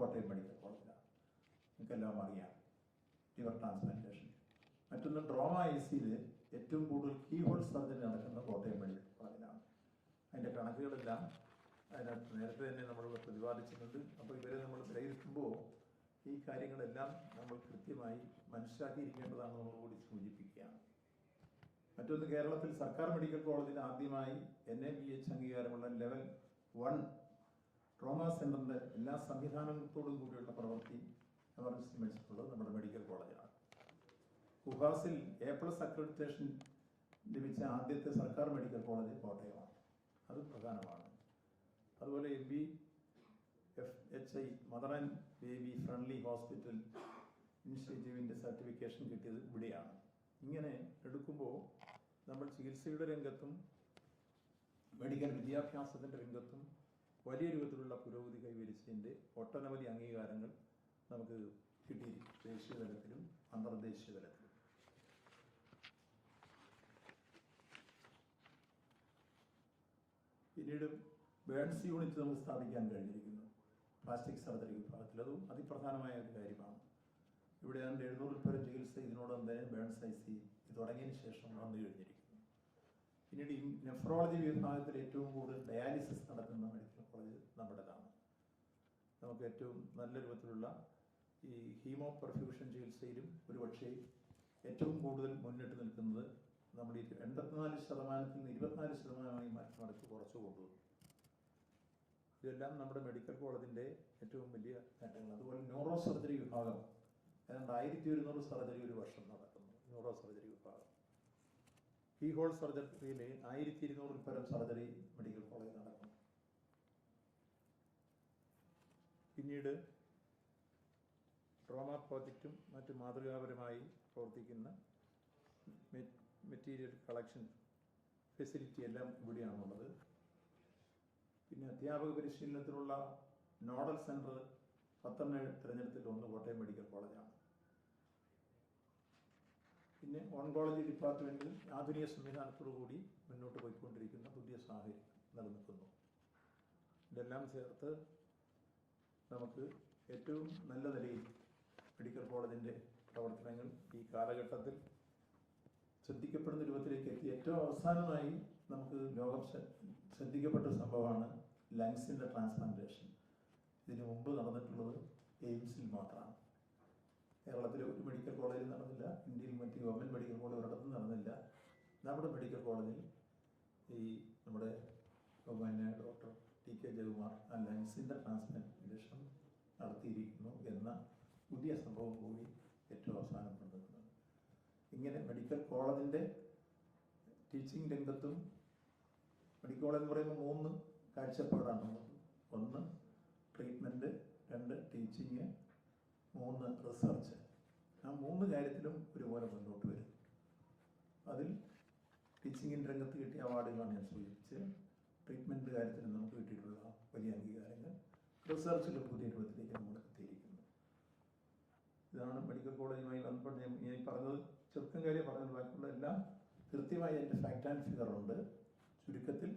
Kottayam medical കോളേജിലാണ്. നിങ്ങൾക്കെല്ലാം അറിയാം. ലിവർ ട്രാൻസ്പ്ലാന്റേഷൻ മറ്റൊന്ന് ഡ്രോമ ഐ സിയിൽ ഏറ്റവും കൂടുതൽ കീഹോൾ സർജറി നടക്കുന്ന കോട്ടയം മെഡിക്കൽ കോളേജിലാണ്. അതിന്റെ കണക്കുകളെല്ലാം അതിനകത്ത് നേരത്തെ തന്നെ നമ്മൾ പ്രതിപാദിച്ചിട്ടുണ്ട്. അപ്പോൾ ഇവരെ നമ്മൾ വിലയിരുത്തുമ്പോൾ ഈ കാര്യങ്ങളെല്ലാം നമ്മൾ കൃത്യമായി മനസ്സിലാക്കിയിരിക്കേണ്ടതാണെന്ന് നമ്മൾ കൂടി സൂചിപ്പിക്കുകയാണ്. മറ്റൊന്ന് കേരളത്തിൽ സർക്കാർ മെഡിക്കൽ കോളേജിൽ ആദ്യമായി എൻ എ ബി എച്ച് അംഗീകാരമുള്ള ലെവൽ വൺ ട്രോമ സെന്ററിന്റെ എല്ലാ സംവിധാനത്തോടും കൂടിയുള്ള പ്രവൃത്തി എമർജൻസി മെഡിസിൻ ഉള്ളത് നമ്മുടെ മെഡിക്കൽ കോളേജിലാണ് കുഹാസിൽ എ പ്ലസ് അക്രഡിറ്റേഷൻ ലഭിച്ച ആദ്യത്തെ സർക്കാർ മെഡിക്കൽ കോളേജ് കോട്ടയമാണ്. അത് പ്രധാനമാണ്. അതുപോലെ M B F H I mother and baby friendly hospital ഇനിഷ്യേറ്റീവിന്റെ certification കിട്ടിയത് ഇവിടെയാണ്. ഇങ്ങനെ എടുക്കുമ്പോൾ നമ്മൾ ചികിത്സയുടെ രംഗത്തും മെഡിക്കൽ വിദ്യാഭ്യാസത്തിന്റെ രംഗത്തും വലിയ രൂപത്തിലുള്ള പുരോഗതി കൈവരിച്ചതിന്റെ ഒട്ടനവധി അംഗീകാരങ്ങൾ നമുക്ക് കിട്ടിയിരിക്കും ദേശീയ തലത്തിലും അന്തർദേശീയ തലത്തിലും. പിന്നീട് ബേൺസ് യൂണിറ്റ് നമുക്ക് സ്ഥാപിക്കാൻ കഴിഞ്ഞിരിക്കുന്നു. പ്ലാസ്റ്റിക് സർജറി വിഭാഗത്തിൽ. അതും അതിപ്രധാനമായ ഒരു കാര്യമാണ്. ഇവിടെ ഏതാണ്ട് എഴുന്നൂറിൽ പേരും ചികിത്സ ഇതിനോടൊപ്പം തന്നെ ബേൺസ് ഐ സി തുടങ്ങിയതിന് ശേഷം വന്നു കഴിഞ്ഞിരിക്കുന്നു. പിന്നീട് ഈ നെഫ്രോളജി വിഭാഗത്തിൽ ഏറ്റവും കൂടുതൽ ഡയാലിസിസ് നടക്കുന്ന മെഡിക്കൽ കോളേജ് നമ്മുടേതാണ്. നമുക്ക് ഏറ്റവും നല്ല രൂപത്തിലുള്ള ഈ ഹീമോ പെർഫ്യൂഷൻ ചികിത്സയിലും ഒരുപക്ഷെ ഏറ്റവും കൂടുതൽ മുന്നിട്ട് നിൽക്കുന്നത് നമ്മൾ ഈ എൺപത്തിനാല് ശതമാനത്തിൽ നിന്ന് ഇരുപത്തിനാല് ശതമാനമായി മറിച്ച് കുറച്ചു കൊണ്ടുവന്നു ഇതെല്ലാം നമ്മുടെ മെഡിക്കൽ കോളേജിന്റെ ഏറ്റവും വലിയ നേട്ടങ്ങൾ അതുപോലെ ന്യൂറോ സർജറി വിഭാഗം. ഏതാണ്ട് ആയിരത്തി ഒരുന്നൂറ് സർജറി ഒരു വർഷം നടക്കുന്നു. ന്യൂറോ സർജറി വിഭാഗം. കീ ഹോൾ സർജറിയിൽ ആയിരത്തി ഇരുന്നൂറിൽ പരം സർജറി മെഡിക്കൽ കോളേജ് നടക്കുന്നു. പിന്നീട് ട്രോമ പ്രോജക്റ്റും മറ്റ് മാതൃകാപരമായി പ്രവർത്തിക്കുന്ന മെറ്റീരിയൽ കളക്ഷൻ ഫെസിലിറ്റി എല്ലാം ഇവിടെയാണുള്ളത്. പിന്നെ അധ്യാപക പരിശീലനത്തിനുള്ള നോഡൽ സെന്റർ പത്തെണ്ണ തിരഞ്ഞെടുത്തിൽ ഒന്ന് കോട്ടയം മെഡിക്കൽ കോളേജാണ് പിന്നെ ഓൺകോളജി ഡിപ്പാർട്ട്മെന്റിൽ ആധുനിക സംവിധാനത്തോടു കൂടി മുന്നോട്ട് പോയിക്കൊണ്ടിരിക്കുന്ന പുതിയ സാഹചര്യം നിലനിൽക്കുന്നു. ഇതെല്ലാം ചേർത്ത് നമുക്ക് ഏറ്റവും നല്ല നിലയിൽ മെഡിക്കൽ കോളേജിന്റെ പ്രവർത്തനങ്ങൾ ഈ കാലഘട്ടത്തിൽ ശ്രദ്ധിക്കപ്പെടുന്ന രൂപത്തിലേക്ക് എത്തി. ഏറ്റവും അവസാനമായി നമുക്ക് ലോകം ശ്ര- ശ്രദ്ധിക്കപ്പെട്ട സംഭവമാണ് ലങ്സിന്റെ ട്രാൻസ്പ്ലാന്റേഷൻ. ഇതിനു മുമ്പ് നടന്നിട്ടുള്ളത് എയിംസിൽ മാത്രമാണ്. കേരളത്തിലെ ഒരു മെഡിക്കൽ കോളേജിൽ നടന്നില്ല. ഇന്ത്യയിൽ മറ്റ് ഗവൺമെന്റ് മെഡിക്കൽ കോളേജ് ഒരിടത്തും നടന്നില്ല. നമ്മുടെ മെഡിക്കൽ കോളേജിൽ ഈ നമ്മുടെ ബഹുമാന്യ ഡോക്ടർ ടി കെ ജയകുമാർ ആ ലങ്സിന്റെ ട്രാൻസ്പ്ലാന്റേഷൻ നടത്തിയിരിക്കുന്നു എന്ന പുതിയ സംഭവം കൂടി ഏറ്റവും അവസാനം കൊണ്ടുവരുന്നത് ഇങ്ങനെ മെഡിക്കൽ കോളേജിന്റെ ടീച്ചിങ് രംഗത്തും മെഡിക്കൽ കോളേജ് എന്ന് പറയുമ്പോൾ മൂന്ന് കാഴ്ചപ്പാടാണ് ഒന്ന് ട്രീറ്റ്മെന്റ് രണ്ട് ടീച്ചിങ് മൂന്ന് റിസർച്ച് ആ മൂന്ന് കാര്യത്തിലും ഒരുപോലെ മുന്നോട്ട് വരും. അതിൽ ടീച്ചിങ്ങിന്റെ രംഗത്ത് കിട്ടിയ അവാർഡുകളാണ് ഞാൻ സൂചിപ്പിച്ച് ട്രീറ്റ്മെന്റ് കാര്യത്തിൽ നമുക്ക് കിട്ടിയിട്ടുള്ള വലിയ അംഗീകാരങ്ങൾ റിസർച്ചിൽ പുതിയ രൂപത്തിലേക്ക് നമ്മൾ എത്തിയിരിക്കുന്നു. ഇതാണ് മെഡിക്കൽ കോളേജുമായി ബന്ധപ്പെട്ട് ഞാൻ പറഞ്ഞത് ചെറുക്കം കാര്യം പറഞ്ഞത് ബാക്കിയുള്ള എല്ലാം കൃത്യമായി അതിന്റെ ഫാക്ട് ആൻഡ് ഫിഗർ ഉണ്ട്. ചുരുക്കത്തിൽ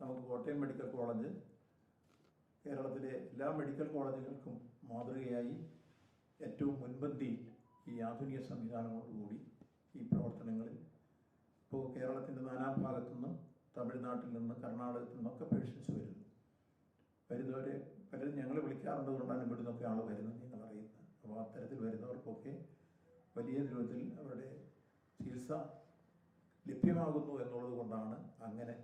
നമുക്ക് കോട്ടയം മെഡിക്കൽ കോളേജ് കേരളത്തിലെ എല്ലാ മെഡിക്കൽ കോളേജുകൾക്കും മാതൃകയായി ഏറ്റവും മുൻപന്തിയിൽ ഈ ആധുനിക സംവിധാനങ്ങളോടുകൂടി ഈ പ്രവർത്തനങ്ങളിൽ ഇപ്പോൾ കേരളത്തിന്റെ നാനാഭാഗത്തു നിന്നും തമിഴ്നാട്ടിൽ നിന്ന് കർണാടകത്തിൽ നിന്നൊക്കെ പേഷ്യൻസ് വരുന്നു. വരുന്നവരെ പലരും ഞങ്ങൾ വിളിക്കാറുണ്ട് കൊണ്ടാണ് ഇവിടെ നിന്നൊക്കെ ആൾ വരുന്നത് ഞങ്ങൾ അറിയുന്നത് അപ്പോൾ അത്തരത്തിൽ വരുന്നവർക്കൊക്കെ വലിയ രൂപത്തിൽ അവരുടെ ചികിത്സ ലഭ്യമാകുന്നു എന്നുള്ളത് കൊണ്ടാണ് അങ്ങനെ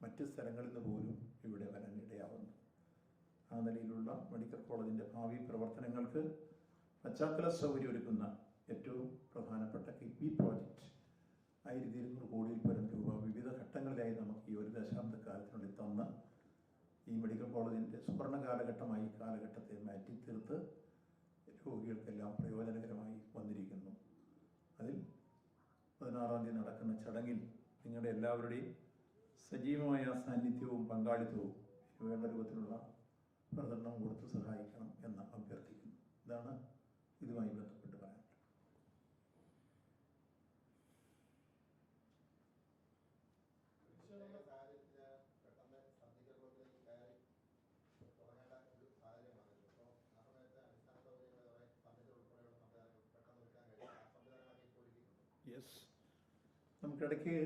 മറ്റ് സ്ഥലങ്ങളിൽ നിന്ന് പോലും ഇവിടെ വരാൻ ഇടയാവുന്നത്. ആ നിലയിലുള്ള മെഡിക്കൽ കോളേജിന്റെ ഭാവി പ്രവർത്തനങ്ങൾക്ക് പശ്ചാത്തല സൗകര്യം ഒരുക്കുന്ന ഏറ്റവും പ്രധാനപ്പെട്ട കിഡ്നി പ്രോജക്റ്റ് ആയിരത്തി ഇരുന്നൂറ് കോടിയിൽ പരം രൂപ വിവിധ ഘട്ടങ്ങളിലായി നമുക്ക് ഈ ഒരു ദശാബ്ദക്കാലത്തിനുള്ളിൽ തന്ന ഈ മെഡിക്കൽ കോളേജിന്റെ സുവർണ കാലഘട്ടമായി കാലഘട്ടത്തെ മാറ്റി തീർത്ത് രോഗികൾക്കെല്ലാം പ്രയോജനകരമായി വന്നിരിക്കുന്നു. അതിൽ പതിനാറാം തീയതി നടക്കുന്ന ചടങ്ങിൽ നിങ്ങളുടെ എല്ലാവരുടെയും സജീവമായ സാന്നിധ്യവും പങ്കാളിത്തവും വേണ്ട രൂപത്തിലുള്ള പ്രകടനം കൊടുത്ത് സഹായിക്കണം എന്ന് അഭ്യർത്ഥിക്കുന്നു. ഇതാണ് ഇതുമായി ബന്ധപ്പെട്ട് പറയാൻ യെസ് നമുക്കിടയ്ക്ക്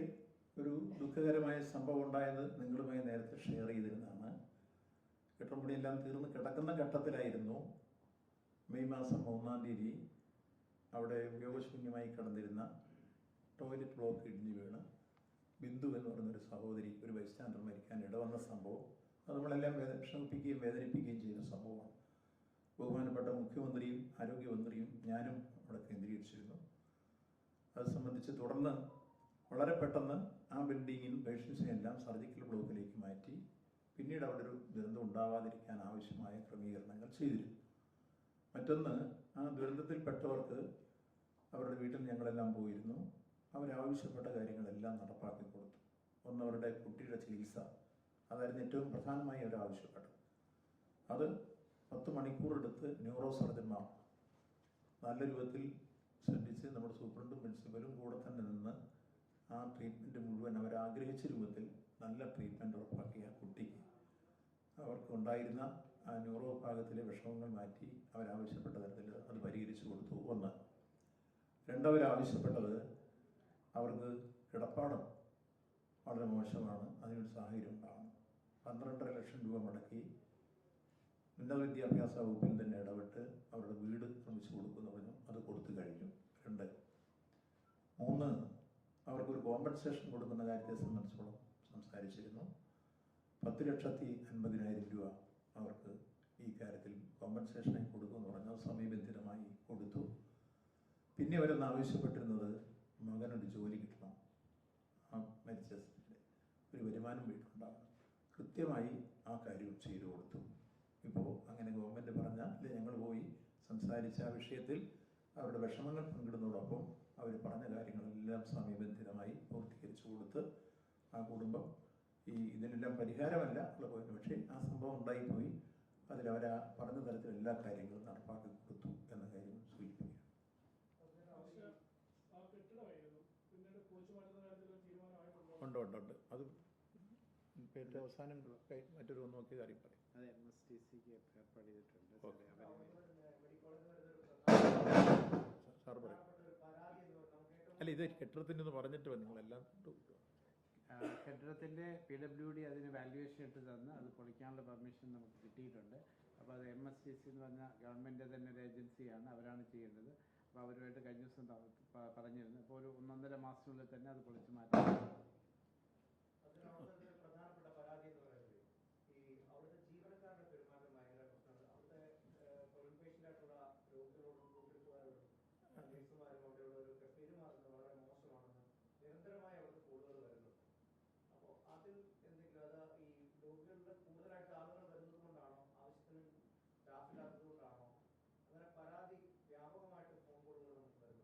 ഒരു ദുഃഖകരമായ സംഭവം ഉണ്ടായത് നിങ്ങളുമായി നേരത്തെ ഷെയർ ചെയ്തിരുന്നതാണ്. കെട്ടുമുടിയെല്ലാം തീർന്ന് കിടക്കുന്ന ഘട്ടത്തിലായിരുന്നു. മെയ് മാസം ഒന്നാം തീയതി അവിടെ ഉപയോഗശൂന്യമായി കിടന്നിരുന്ന ടോയ്ലറ്റ് ബ്ലോക്ക് ഇടിഞ്ഞു വീണ്. ബിന്ദു എന്ന് പറയുന്നൊരു സഹോദരി ഒരു ബൈസ്റ്റാൻഡർ മരിക്കാൻ ഇടവന്ന സംഭവം. അത് നമ്മളെല്ലാം വേദന വിഷമിപ്പിക്കുകയും വേദനിപ്പിക്കുകയും ചെയ്ത സംഭവമാണ്. ബഹുമാനപ്പെട്ട മുഖ്യമന്ത്രിയും ആരോഗ്യമന്ത്രിയും ഞാനും അവിടെ കേന്ദ്രീകരിച്ചിരുന്നു. അത് സംബന്ധിച്ച് തുടർന്ന് വളരെ പെട്ടെന്ന് ആ ബിൽഡിങ്ങിനും പേഷ്യൻസിനെ എല്ലാം സർജിക്കൽ ബ്ലോക്കിലേക്ക് മാറ്റി. പിന്നീട് അവിടെ ഒരു ദുരന്തം ഉണ്ടാവാതിരിക്കാൻ ആവശ്യമായ ക്രമീകരണങ്ങൾ ചെയ്തിരുന്നു. മറ്റൊന്ന് ആ ദുരന്തത്തിൽപ്പെട്ടവർക്ക് അവരുടെ വീട്ടിൽ ഞങ്ങളെല്ലാം പോയിരുന്നു. അവരാവശ്യപ്പെട്ട കാര്യങ്ങളെല്ലാം നടപ്പാക്കി കൊടുത്തു. ഒന്ന് അവരുടെ കുട്ടിയുടെ ചികിത്സ. അതായിരുന്നു ഏറ്റവും പ്രധാനമായി അവർ ആവശ്യപ്പെട്ടത് അത് പത്ത് മണിക്കൂർ എടുത്ത് ന്യൂറോ സർജന്മാർ നല്ല രൂപത്തിൽ ശ്രദ്ധിച്ച് നമ്മുടെ സൂപ്രണ്ടും പ്രിൻസിപ്പലും കൂടെ തന്നെ നിന്ന് ആ ട്രീറ്റ്മെന്റ് മുഴുവൻ അവരാഗ്രഹിച്ച രൂപത്തിൽ നല്ല ട്രീറ്റ്മെന്റ് ഉറപ്പാക്കിയ കുട്ടിക്ക് അവർക്ക് ഉണ്ടായിരുന്ന ആ ന്യൂറോ വിഭാഗത്തിലെ വിഷമങ്ങൾ മാറ്റി അവരാവശ്യപ്പെട്ട തരത്തിൽ അത് പരിഹരിച്ചു കൊടുത്തു ഒന്ന് രണ്ടവരാവശ്യപ്പെട്ടത് അവർക്ക് കിടപ്പാടം വളരെ മോശമാണ് അതിനൊരു സാഹചര്യം ഉണ്ടാകണം പന്ത്രണ്ടര ലക്ഷം രൂപ മുടക്കി ഉന്നത വിദ്യാഭ്യാസ വകുപ്പിൽ തന്നെ ഇടപെട്ട് അവരുടെ വീട് നിർമ്മിച്ചു കൊടുക്കുമെന്ന് പറഞ്ഞു അത് കൊടുത്തു കഴിഞ്ഞു. രണ്ട് മൂന്ന് അവർക്കൊരു കോമ്പൻസേഷൻ കൊടുക്കുന്ന കാര്യത്തെ സംബന്ധിച്ചോളം സംസാരിച്ചിരുന്നു. പത്ത് ലക്ഷത്തി അൻപതിനായിരം രൂപ അവർക്ക് ഈ കാര്യത്തിൽ കോമ്പൻസേഷനെ കൊടുക്കുമെന്ന് പറഞ്ഞു അത് സമയബന്ധിതമായി കൊടുത്തു. പിന്നെ അവരൊന്ന് ആവശ്യപ്പെട്ടിരുന്നത് മകനൊരു ജോലി കിട്ടണം. ആ മരിച്ച ഒരു വരുമാനം വീട്ടിലുണ്ടാകണം കൃത്യമായി ആ കാര്യം ചെയ്തു കൊടുത്തു. ഇപ്പോൾ അങ്ങനെ ഗവൺമെന്റ് പറഞ്ഞ അല്ലെ ഞങ്ങൾ പോയി സംസാരിച്ച ആ വിഷയത്തിൽ അവരുടെ വിഷമങ്ങൾ പങ്കിടുന്നതോടൊപ്പം അവർ പറഞ്ഞ കാര്യങ്ങളെല്ലാം സമയബന്ധിതമായി പൂർത്തീകരിച്ചു കൊടുത്ത് ആ കുടുംബം ഈ ഇതിനെല്ലാം പരിഹാരമല്ല ഉള്ള പോയിന്റ് പക്ഷേ ആ സംഭവം ഉണ്ടായിപ്പോയി. അതിലവരാ പറഞ്ഞ തരത്തിൽ എല്ലാ കാര്യങ്ങളും നടപ്പാക്കി കൊടുത്തു എന്ന കാര്യം സൂചിപ്പിക്കുകയാണ്. ഉണ്ട് ഉണ്ട് ഉണ്ട്. അത് ഏറ്റവും അവസാനം മറ്റൊരു ഒന്ന് നോക്കിയ കാര്യം പറയും. അത് എം എസ് ടി സിക്ക് ഏർപ്പാട് ചെയ്തിട്ടുണ്ട് സാർ പറയും. അല്ല ഇത് കെട്ടിടത്തിന്റെ ഒന്ന് പറഞ്ഞിട്ട് നിങ്ങളെല്ലാം ആ, കെട്ടിടത്തിന്റെ പി ഡബ്ല്യു ഡി അതിന് വാല്യുവേഷൻ ഇട്ട് തന്ന് അത് പൊളിക്കാനുള്ള പെർമിഷൻ നമുക്ക് കിട്ടിയിട്ടുണ്ട്. അപ്പോൾ അത് എം എസ് ടി സി എന്ന് പറഞ്ഞ ഗവൺമെന്റ് തന്നെ ഒരു ഏജൻസിയാണ് അവരാണ് ചെയ്യേണ്ടത്. അപ്പോൾ അവരുമായിട്ട് കഴിഞ്ഞ ദിവസം പറഞ്ഞിരുന്നു. അപ്പോൾ ഒരു ഒന്നൊന്നര മാസത്തിനുള്ളിൽ തന്നെ അത് പൊളിച്ച് മാറ്റാം അതിനകത്ത് ഒരു പ്രധാനപ്പെട്ട പരാതി എന്ന് പറയുന്നത് ഈ അവിടുത്തെ ജീവനക്കാരുടെ പെരുമാറ്റം ഭയങ്കര പ്രശ്നമാണ് അവിടുത്തെ കോവിഡ് പേഷ്യന്റ് ആയിട്ടുള്ള രോഗികളോടും കൂട്ടിരിപ്പുകാരോടും നഴ്സുമാരും അവിടെയുള്ളവരൊക്കെ പെരുമാറുന്നത് വളരെ മോശമാണെന്ന് നിരന്തരമായി അവർക്ക് കൂടുതൽ വരുന്നു അപ്പോൾ അതിൽ എന്തെങ്കിലും അത് ഈ രോഗികളിൽ കൂടുതലായിട്ട് ആളുകൾ വരുന്നത് കൊണ്ടാണോ ആവശ്യത്തിന് സ്റ്റാഫ് ഇല്ലാത്തത് കൊണ്ടാണോ അങ്ങനെ പരാതി വ്യാപകമായിട്ട് ഫോൺ കോളുകൾ നമുക്ക് വരുന്നു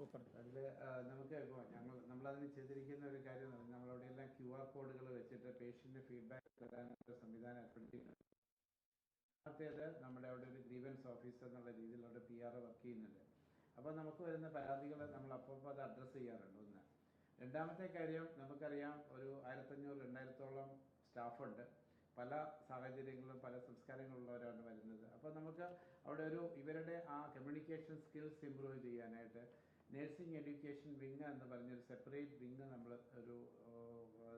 അതിൽ നമുക്ക് ഞങ്ങൾ നമ്മളതിന് ചെയ്തിരിക്കുന്ന ഒരു കാര്യം നമ്മളവിടെ എല്ലാം ക്യു ആർ കോഡുകൾ വെച്ചിട്ട് പേഷ്യന്റ് ഫീഡ്ബാക്ക് തരാനുള്ള സംവിധാനം ഏർപ്പെടുത്തിയിട്ടുണ്ട്. രണ്ടാമത്തേത് നമ്മുടെ അവിടെ ഒരു ഗ്രീവൻസ് ഓഫീസർ എന്നുള്ള രീതിയിൽ അവിടെ പി ആർ വർക്ക് ചെയ്യുന്നുണ്ട്. അപ്പോൾ നമുക്ക് വരുന്ന പരാതികൾ നമ്മൾ അപ്പോൾ അത് അഡ്രസ്സ് ചെയ്യാറുണ്ട് ഒന്ന്. രണ്ടാമത്തെ കാര്യം നമുക്കറിയാം ഒരു ആയിരത്തഞ്ഞൂറ് രണ്ടായിരത്തോളം സ്റ്റാഫുണ്ട്. പല സാഹചര്യങ്ങളിലും പല സംസ്കാരങ്ങളുള്ളവരാണ് വരുന്നത്. അപ്പോൾ നമുക്ക് അവിടെ ഒരു ഇവരുടെ ആ കമ്മ്യൂണിക്കേഷൻ സ്കിൽസ് ഇമ്പ്രൂവ് ചെയ്യാനായിട്ട് നഴ്സിംഗ് എഡ്യൂക്കേഷൻ വിങ് എന്ന് പറഞ്ഞൊരു സെപ്പറേറ്റ് വിങ് നമ്മൾ ഒരു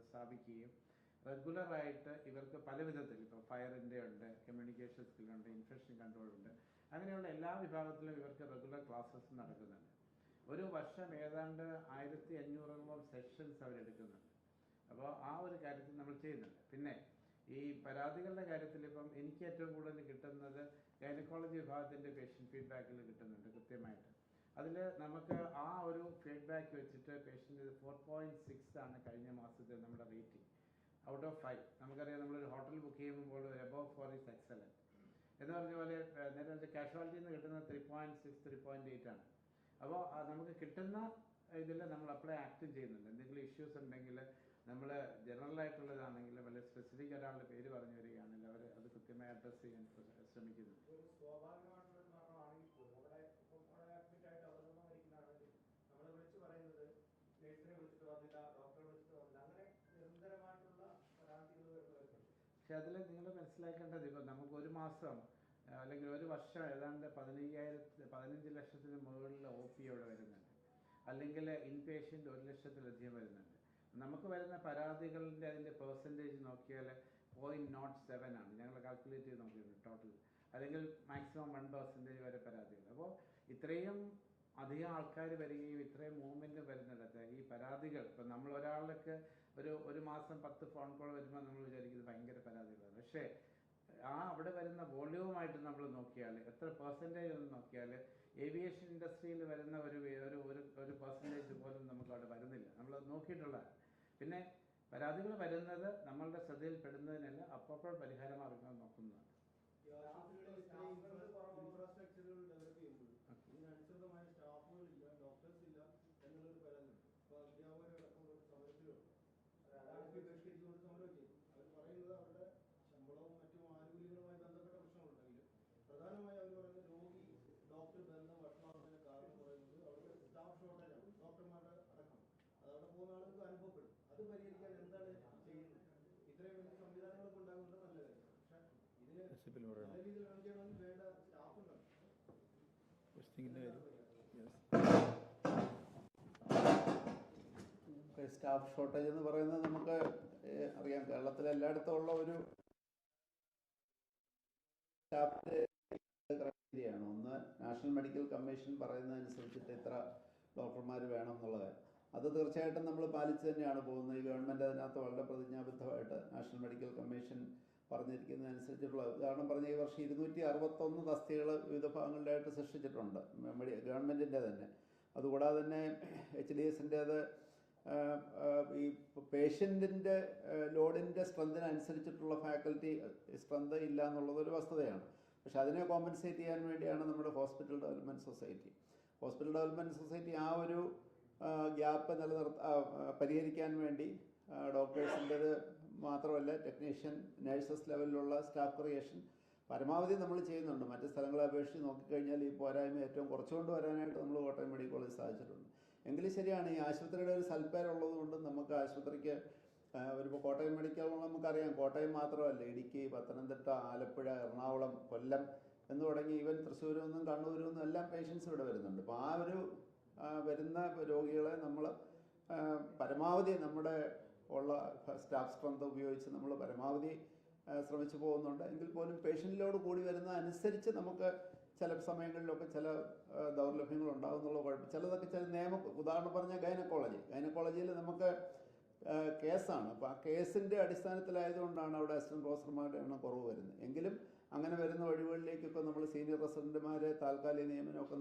സ്ഥാപിക്കുകയും റെഗുലറായിട്ട് ഇവർക്ക് പല വിധത്തിൽ ഇപ്പോൾ ഫയറിന്റെ ഉണ്ട് കമ്മ്യൂണിക്കേഷൻ സ്കില്ലുണ്ട് ഇൻഫെക്ഷൻ കൺട്രോൾ ഉണ്ട്. അങ്ങനെയുള്ള എല്ലാ വിഭാഗത്തിലും ഇവർക്ക് റെഗുലർ ക്ലാസ്സസ് നടക്കുന്നുണ്ട്. ഒരു വർഷം ഏതാണ്ട് ആയിരത്തി അഞ്ഞൂറോളം സെഷൻസ് അവരെടുക്കുന്നുണ്ട് അപ്പോൾ ആ ഒരു കാര്യത്തിൽ നമ്മൾ ചെയ്യുന്നുണ്ട്. പിന്നെ ഈ പരാതികളുടെ കാര്യത്തിൽ ഇപ്പം എനിക്ക് ഏറ്റവും കൂടുതൽ കിട്ടുന്നത് ഗൈനക്കോളജി വിഭാഗത്തിന്റെ പേഷ്യൻ ഫീഡ്ബാക്കിൽ കിട്ടുന്നുണ്ട് കൃത്യമായിട്ട്. അതിൽ നമുക്ക് ആ ഒരു ഫീഡ്ബാക്ക് വെച്ചിട്ട് പേഷ്യന്റ് ഫോർ പോയിന്റ് സിക്സ് ആണ് കഴിഞ്ഞ മാസത്തെ നമ്മുടെ റേറ്റിംഗ് ഔട്ട് ഓഫ് ഫൈവ് നമുക്കറിയാം നമ്മളൊരു ഹോട്ടൽ ബുക്ക് ചെയ്യുമ്പോൾ എബോവ് ഫോർ ഇസ് എക്സലന്റ് എന്ന് പറഞ്ഞ പോലെ നേരത്തെ നേരെ കാഷ്വാലിറ്റിയിൽ നിന്ന് കിട്ടുന്നത് three point six three point eight ആണ്. അപ്പോൾ നമുക്ക് കിട്ടുന്ന ഇതിൽ നമ്മൾ അപ്ലൈ ആക്റ്റും ചെയ്യുന്നുണ്ട്. എന്തെങ്കിലും ഇഷ്യൂസ് ഉണ്ടെങ്കിൽ നമ്മൾ ജനറൽ ആയിട്ടുള്ളതാണെങ്കിൽ വല്ല സ്പെസിഫിക് ഒരാളുടെ പേര് പറഞ്ഞു വരികയാണെങ്കിൽ അവർ അത് കൃത്യമായി അഡ്രസ്സ് ചെയ്യാൻ ശ്രമിക്കുന്നു ഒരു സ്വാഭാവികമായിട്ടുള്ള ഒരു മരണമാണെങ്കിൽ പോലും അവിടെ ഇപ്പം അവിടെ അഡ്മിറ്റ് ആയിട്ട് അവിടെ നിന്ന് മരിക്കുന്നതാണെങ്കിൽ നമ്മൾ വിളിച്ചു പറയുന്നത് നഴ്സിനെ വിളിച്ചിട്ട് വന്നില്ല ഡോക്ടറെ വിളിച്ചിട്ട് വന്നില്ല അങ്ങനെ നിരന്തരമായിട്ടുള്ള പരാതികൾ വരുന്നുണ്ട് പക്ഷെ അതിൽ നിങ്ങൾ മനസ്സിലാക്കേണ്ടത് ഇപ്പം നമുക്ക് ഒരു മാസം അല്ലെങ്കിൽ ഒരു വർഷം ഏതാണ്ട് പതിനയ്യായിരത്തി പതിനഞ്ച് ലക്ഷത്തിന് മുകളിൽ ഒ പി അവിടെ വരുന്നുണ്ട്. അല്ലെങ്കിൽ ഇൻപേഷ്യന്റ് ഒരു ലക്ഷത്തിലധികം വരുന്നുണ്ട്. നമുക്ക് വരുന്ന പരാതികളുടെ അതിന്റെ പെർസെന്റേജ് നോക്കിയാൽ പോയിന്റ് നോട്ട് സെവൻ ആണ്. ഞങ്ങൾ കാൽക്കുലേറ്റ് ചെയ്ത് നോക്കിയിട്ടുണ്ട് ടോട്ടൽ അല്ലെങ്കിൽ മാക്സിമം വൺ പെർസെന്റേജ് വരെ പരാതികൾ അപ്പോൾ ഇത്രയും അധികം ആൾക്കാർ വരികയും ഇത്രയും മൂവ്മെന്റ് വരുന്നിടത്ത് ഈ പരാതികൾ ഇപ്പം നമ്മൾ ഒരാൾക്ക് ഒരു ഒരു മാസം പത്ത് ഫോൺ കോൾ വരുമ്പോൾ നമ്മൾ വിചാരിക്കുന്നത് ഭയങ്കര പരാതികളാണ്. പക്ഷേ ആ അവിടെ വരുന്ന വോള്യൂമായിട്ട് നമ്മൾ നോക്കിയാൽ എത്ര പെർസെന്റേജ് എന്ന് നോക്കിയാൽ ഏവിയേഷൻ ഇൻഡസ്ട്രിയിൽ വരുന്ന ഒരു ഒരു ഒരു പെർസെന്റേജ് പോലും നമുക്ക് അവിടെ വരുന്നില്ല. നമ്മൾ നോക്കിയിട്ടുള്ള പിന്നെ പരാതികൾ വരുന്നത് നമ്മളുടെ ശ്രദ്ധയിൽപ്പെടുന്നതിനല്ല അപ്പോൾ പരിഹാരമാർഗം നോക്കുന്നതാണ് ഈ ആശുപത്രികളിൽ ഇത്രയും ഇൻഫ്രാസ്ട്രക്ചറുകൾ ഡെവലപ്പ് ചെയ്യുമ്പോൾ ഇതിനനുസൃതമായ സ്റ്റാഫുകളില്ല ഡോക്ടേഴ്സ് ഇല്ല എന്നുള്ളൊരു പരാതിയുണ്ട് അപ്പോൾ അധ്യാപകരടക്കം ഒരു സമരത്തിലുണ്ട് അതായത് പരിഷ്കരിച്ചുകൊണ്ട് സമരം ചെയ്തു അവർ പറയുന്നത് അവരുടെ ശമ്പളവും മറ്റും ആനുകൂല്യങ്ങളുമായി ബന്ധപ്പെട്ട പ്രശ്നങ്ങളുണ്ടെങ്കിലും പ്രധാനമായി അവർ പറയുന്നത് രോഗി ഡോക്ടർ ബന്ധം വഷളാവുന്നതിന് കാരണം പറയുന്നത് അവരുടെ സ്റ്റാഫ് ഷോർട്ടേജാണ് ഡോക്ടർമാരുടെ അടക്കം പോകുന്ന അനുഭവപ്പെടും. അത് പരിഹരിക്കാൻ എന്താണ് ചെയ്യുന്നത്? ഇത്രയും വലിയ സംവിധാനങ്ങളൊക്കെ ഉണ്ടാകുന്നത് നല്ല കാര്യം പക്ഷേ ഇതിന് നല്ല രീതിയിൽ റൺ ചെയ്യണമെങ്കിൽ വേണ്ട സ്റ്റാഫ് സ്റ്റാഫ് ഷോർട്ടേജ് എന്ന് പറയുന്നത് നമുക്ക് അറിയാം. കേരളത്തിലെ എല്ലായിടത്തും ഉള്ള ഒരു സ്റ്റാഫിന്റെ ക്രൈറ്റീരിയയാണ് ഒന്ന് നാഷണൽ മെഡിക്കൽ കമ്മീഷൻ പറയുന്നതനുസരിച്ചിട്ട് ഇത്ര ഡോക്ടർമാർ വേണം എന്നുള്ളത് അത് തീർച്ചയായിട്ടും നമ്മൾ പാലിച്ചു തന്നെയാണ് പോകുന്നത്. ഈ ഗവൺമെന്റ് അതിനകത്ത് വളരെ പ്രതിജ്ഞാബദ്ധമായിട്ട് നാഷണൽ മെഡിക്കൽ കമ്മീഷൻ പറഞ്ഞിരിക്കുന്നതനുസരിച്ചിട്ടുള്ള ഉദാഹരണം പറഞ്ഞ ഈ വർഷം ഇരുന്നൂറ്റി അറുപത്തൊന്ന് തസ്തികൾ വിവിധ ഭാഗങ്ങളിലായിട്ട് സൃഷ്ടിച്ചിട്ടുണ്ട്. മെഡി ഗവൺമെന്റിന്റെ തന്നെ. അതുകൂടാതെ തന്നെ എച്ച് ഡി എസിന്റേത് ഈ പേഷ്യന്റിന്റെ ലോഡിന്റെ സ്ട്രെങ്തിനനുസരിച്ചിട്ടുള്ള ഫാക്കൽറ്റി സ്ട്രെങ്ത് ഇല്ല എന്നുള്ളതൊരു വസ്തുതയാണ്. പക്ഷെ അതിനെ കോമ്പൻസേറ്റ് ചെയ്യാൻ വേണ്ടിയാണ് നമ്മുടെ hospital development society. Hospital development society ആ ഒരു ഗ്യാപ്പ് നിലനിർത്ത പരിഹരിക്കാൻ വേണ്ടി ഡോക്ടേഴ്സിന്റെത് മാത്രമല്ല ടെക്നീഷ്യൻ നഴ്സസ് ലെവലിലുള്ള സ്റ്റാഫ് ക്രിയേഷൻ പരമാവധി നമ്മൾ ചെയ്യുന്നുണ്ട്. മറ്റ് സ്ഥലങ്ങളെ അപേക്ഷിച്ച് നോക്കിക്കഴിഞ്ഞാൽ ഈ പോരായ്മ ഏറ്റവും കുറച്ചുകൊണ്ട് വരാനായിട്ട് നമ്മൾ കോട്ടയം മെഡിക്കൽ കോളേജ് സാധിച്ചിട്ടുണ്ട്. എങ്കിലും ശരിയാണ് ഈ ആശുപത്രിയുടെ ഒരു സൽപ്പേരുള്ളത് കൊണ്ട് നമുക്ക് ആശുപത്രിക്ക് ഒരു കോട്ടയം മെഡിക്കൽ നമുക്കറിയാം. കോട്ടയം മാത്രമല്ല ഇടുക്കി പത്തനംതിട്ട ആലപ്പുഴ എറണാകുളം കൊല്ലം എന്ന് തുടങ്ങി ഈവൻ തൃശ്ശൂരിൽ നിന്നും കണ്ണൂരിൽ നിന്നും എല്ലാം പേഷ്യൻസ് ഇവിടെ വരുന്നുണ്ട്. അപ്പോൾ ആ ഒരു വരുന്ന രോഗികളെ നമ്മൾ പരമാവധി നമ്മുടെ ഉള്ള സ്റ്റാഫ് സ്ട്രെങ്ത് ഉപയോഗിച്ച് നമ്മൾ പരമാവധി ശ്രമിച്ചു പോകുന്നുണ്ട്. എങ്കിൽ പോലും പേഷ്യന്റ് ലോഡ് കൂടി വരുന്ന അനുസരിച്ച് നമുക്ക് ചില സമയങ്ങളിലൊക്കെ ചില ദൗർലഭ്യങ്ങൾ ഉണ്ടാകുന്നുള്ള കുഴപ്പം. ചിലതൊക്കെ ചില നിയമ ഉദാഹരണം പറഞ്ഞാൽ ഗൈനക്കോളജി. ഗൈനക്കോളജിയിൽ നമുക്ക് കേസാണ്. അപ്പോൾ ആ കേസിന്റെ അടിസ്ഥാനത്തിലായതുകൊണ്ടാണ് അവിടെ അസിസ്റ്റന്റ് പ്രൊഫസർമാരുടെ എണ്ണം കുറവ് വരുന്നത്. എങ്കിലും അങ്ങനെ വരുന്ന വഴികളിലേക്കൊക്കെ നമ്മൾ സീനിയർ റെസിഡന്റുമാരെ താൽക്കാലിക നിയമനമൊക്കെ